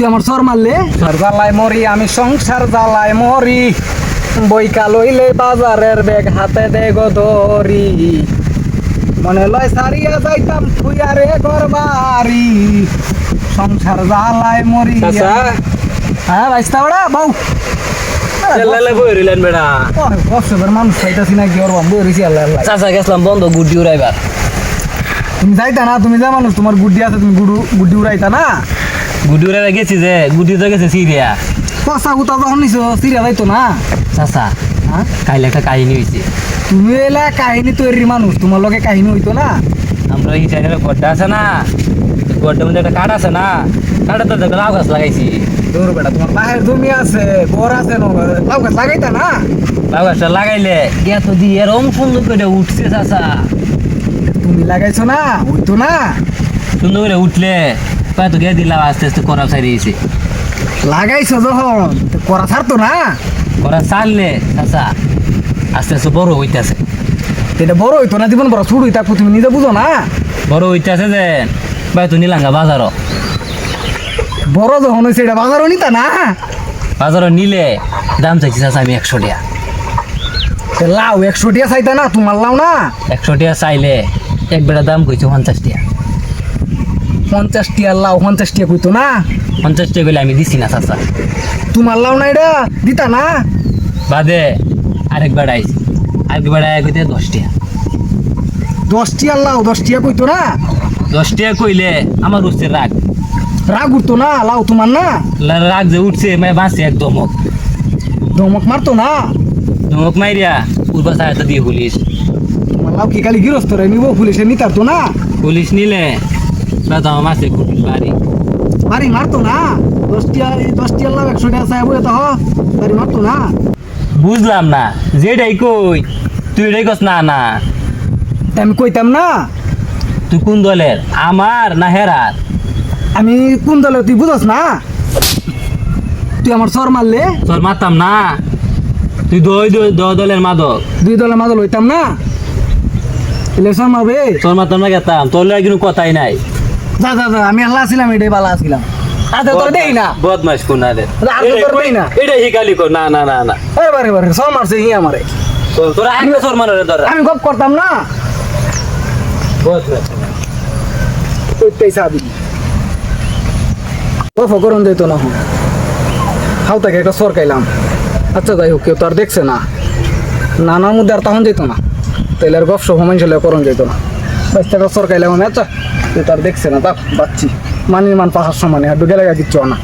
তুই আমার সর মারলে? জ্বালায় মরি আমি সংসার জ্বালায় মরি। বইকা লইলে বাজারের ব্যাগ হাতে দে গো ধরি। মনে লয় সারিয়া যাইতাম ফুয়ারে ঘর বাড়ি। সংসার জ্বালায় মরি। হ্যাঁ বাইস্তা বউ। বেড়া। মানুষ না কি চাচা গেছিলাম বন্ধ গুড্ডি উড়াইবার। তুমি যাইতা না তুমি যা মানুষ তোমার গুড্ডি আছে তুমি গুডু গুড্ডি উড়াইতা না? গুড্ডি উড়াইবার গেছি যে গুড্ডি তো গেছে সিরিয়া। পচা গুতা যখন নিছো সিরিয়া যাইতো না? চাচা হ্যাঁ কাইলে একটা কাহিনী হয়েছে তুমি এলা কাহিনী তৈরি মানুষ তোমার লগে কাহিনী হইতো না? আমরা এই সাইডের গড্ডা আছে না? গড্ডার মধ্যে একটা কাঠ আছে না? কাঠে তো লাউ গাছ লাগাইছি। দূর বেটা তোমার বাহের জমি আছে ঘর আছে ন লাউ গাছ লাগাইতা না? লাউ গাছটা লাগাইলে গেত দিয়ে এরম সুন্দর করে উঠছে চাচা। তুমি লাগাইছো না? হইতো না? সুন্দর করে উঠলে। কত গিয়ে দিলাম আস্তে আস্তে করা ছাড়ি দিয়েছে। লাগাইছো যখন? করা ছাড়তো না? করা ছাড়লে চাচা আস্তে আস্তে বড় হইতেছে। তো এটা বড় হইতো না? জীবন বড় শুরু হইতা তুমি নিজে বুঝো না? বড় হইতেছে যে ভাই তো নিলাঙ্গা বাজারও বড় যখন হয়েছে এটা বাজারও নিতা না? বাজারও নিলে দাম চাইছি চাচা আমি একশো তো লাউ একশো টিয়া চাইতা না তোমার লাউ না? একশো টাকা চাইলে এক বেটা দাম কইছে পঞ্চাশ টাকা পঞ্চাশ টিয়া লাউ পঞ্চাশ টিয়া কইতো না? পঞ্চাশ কইলে আমি দিছি না চাচা। তোমার লাউ না এটা দিতা না? বাদে আরেক বেড়া আইছি। আরেক বেড়া কইতে দশ টাকা দশ টিয়া লাউ দশ টিয়া কইতো না? দশ টাকা কইলে আমার উঠছে রাগ। রাগ উঠতো না লাউ তোমার না? রাগ যে উঠছে মানে বাঁচছে এক দমক। ধমক মারতো না? দমক মাইরিয়া উর্বা সাহায্য দিয়ে পুলিশ। তোমার লাউ কি খালি গৃহস্থ রে নিব পুলিশে নিতার তো না? পুলিশ নিলে আমার মাসে কুটি বাড়ি। বাড়ি মারতো না? দশ টিয়া এই দশ টিয়া লাউ একশো টাকা চাই বলে তো বাড়ি মারতো না? বুঝলাম না যেটাই কই তুই এটাই কস না না। আমি কইতাম না। তুই কোন দলের আমার না হেরার? আমি কোন দলে তুই বুঝস না? তুই আমার সর মারলে? তোর মারতাম না। তুই দই দই- দ দলের মাদক। দুই দলের মাদক হইতাম না? ইলেকশন মারবে? তোর মারতাম না গেতাম। তোর লাগে কিন্তু কথাই নাই। যা আমি আল্লাহ ছিলাম এটাই বালা ছিলাম আচ্ছা তোর দেই না। কোন তোর দেই না। এটা হিকালি কর। না না মারছে হি আমারে। তোর- আমি গপ করতাম না। বদমাস কইতেই সাবি ও ফকরন দিত না হন হাও তাকে একটা সর খাইলাম। আচ্ছা যাই হোক কেউ তো আর দেখছে না। নানার মধ্যে আর তখন যেত না। তাইলে আর গপ সব মানুষ করণ যেত না। বাচ্চা একটা সর খাইলাম আমি আচ্ছা। তো আর দেখছে না তা বাচ্চি মানি মান পাহাড় সমানে, আর ডুগে লাগা কিচ্ছু না।